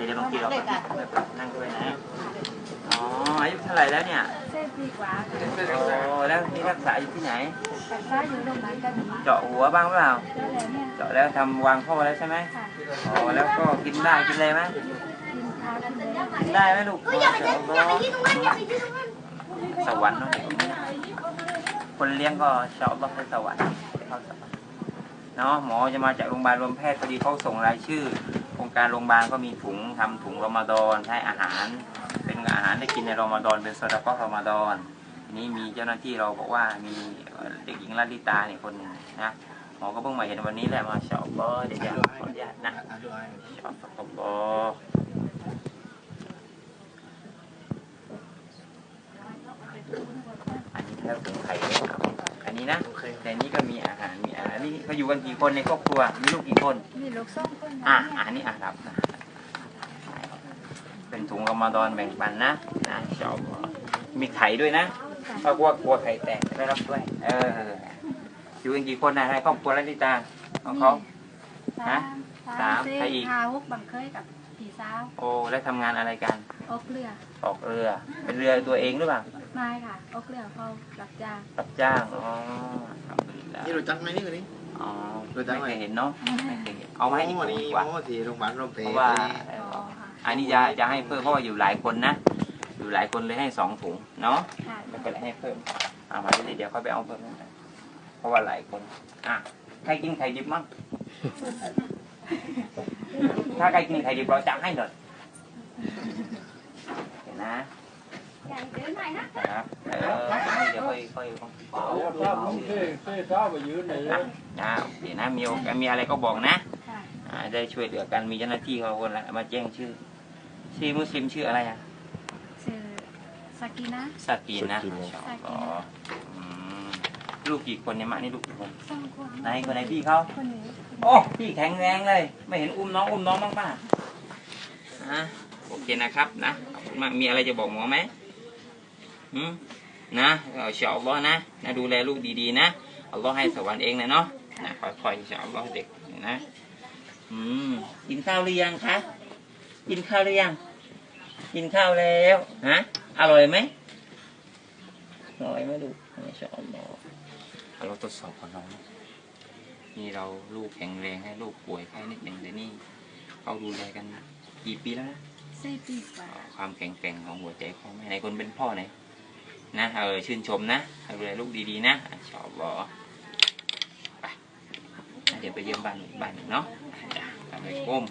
ดี๋ยวจะลองกินเราไปนั่งด้วยนะ อ๋ออายุเท่าไหร่แล้วเนี่ยเส้นปีกว่าค่ะโอ้แล้วนี่รักษาอยู่ที่ไหนแต่ฟ้าอยู่โรงพยาบาลกันดีเจาะหัวบ้างเปล่าแล้วแหละเนี่ยเจาะแล้วทำวางท่อแล้วใช่ไหมค่ะอ๋อแล้วก็กินได้กินเลยไหมกินข้าวกินเลยกินได้ไหมลูกอย่าไปอย่าไปที่ตรงนั้นอย่าไปที่ตรงนั้นสวรรค์เนาะคนเลี้ยงก็ชอบว่าไปสวรรค์เข้าสวรรค์เนาะหมอจะมาจากโรงพยาบาลรวมแพทย์พอดีเขาส่งรายชื่อโครงการโรงพยาบาลก็มีถุงทำถุงรอมฎอนให้อาหาร เป็นอาหารได้กินในรอมฎอนเป็นโซดาก็รอมฎอนนี้มีเจ้าหน้าที่เราบอกว่ามีเด็กหญิงลลิตาเนี่ยคนนึงนะหมอก็เพิ่งมาเห็นวันนี้แหละมาชอบก็เดี๋ยวจะขออนุญาตนะชอบกบอันนี้แค่ถุงไข่ อันนี้นะแต่นี้ก็มีอาหารมีอาหารนี่เขาอยู่กันกี่คนในครอบครัวมีลูกกี่คนมีลูกสองคนอะอันนี้อะครับนะเป็นถุงรอมฎอนแบ่งปันนะนะชอบมีไข่ด้วยนะเพราะว่ากลัวไข่แตกไม่รับด้วย เอออยู่กันกี่คนนะในครอบครัวแล้วนิตาของเขาฮะสามสามสี่ใครอีกห้าหกบังเคยกับพี่สาวโอ้แล้วทำงานอะไรกันอกเรือออกเรือ เป็นเรือตัวเองหรือเปล่า ไม่ค่ะอกเรือเขารับจ้าง รับจ้าง อ๋อทำดีแล้วนี่รู้จักไหมนี่คนนี้ อ๋อรู้จักไม่ไหมเคยเห็นเนาะ ไม่เคยเห็น เอามาให้อีกวัคนนนี้ดีหกว่ามอที่โรงพยาบาลโรงพเพยาราะบาว่าลเอ่อ๋ออค่ะอันนี้จะจะให้เพิ่มเพราะว่าอยู่หลายคนนะ อยู่หลายคนเลยให้สองถุงเนาะ ค่ะไม่เป็นไรให้เพิ่ม เอามาเรื่อยๆเดี๋ยวเขาไปเอาเพิ่มนะเพราะว่าหลายคน อะ ใครกินไข่ดิบมั่ง ถ้าใครกินไข่ดิบเราจะให้หน่อยเห็นนะ ใหญ่เกิ นะเออเดี๋ยวค่อยค่อยค่อยครับานะเดี๋ยวนะมีโอกาสมีอะไรก็บอกนะอ่าได้ช่วยเหลือกันมีเจ้าหน้าที่เขาคนละมาแจ้งชื่อชื่อมุสลิมชื่ออะไรอะชื่อสกินะสกีนะชอบอ๋ออืมลูกกี่คนเนี่ยมะนี่ลูกกี่คนสองคนไหนคนไหนพี่เขาคนนี้โอ้พี่แข็งแรงเลย ไม่เห็นอุ้มน้องอุ้มน้องบ้างป่ะอะโอเคนะครับนะขอบคุณมากมีอะไรจะบอกหมอไหม นะเอาเชียอัลลอฮ์นะนะดูแลลูกดีๆนะอัลลอฮ์ให้สวรรค์เองนะเนาะนะค่อยๆอินชาอัลลอฮ์เด็กนะอืมกินข้าวหรือยังคะกินข้าวหรือยังกินข้าวแล้วฮะอร่อยไหมอร่อยไหมลูกอินชาอัลลอฮ์เอาเราทดสอบของน้องนะนี่เราลูกแข็งแรงให้ลูกป่วยไข้นิดหนึ่งแต่นี่เขาดูแลกันกี่ปีแล้วนะสี่ปีกว่าความแข็งแกร่งของหัวใจพ่อแม่ไหนคนเป็นพ่อไหน นะเออชื่นชมนะดูแลลูกดีๆนะชอบบอไปเดี๋ยวไปเยี่ยมบ้านบ้านเนาะไปก้ม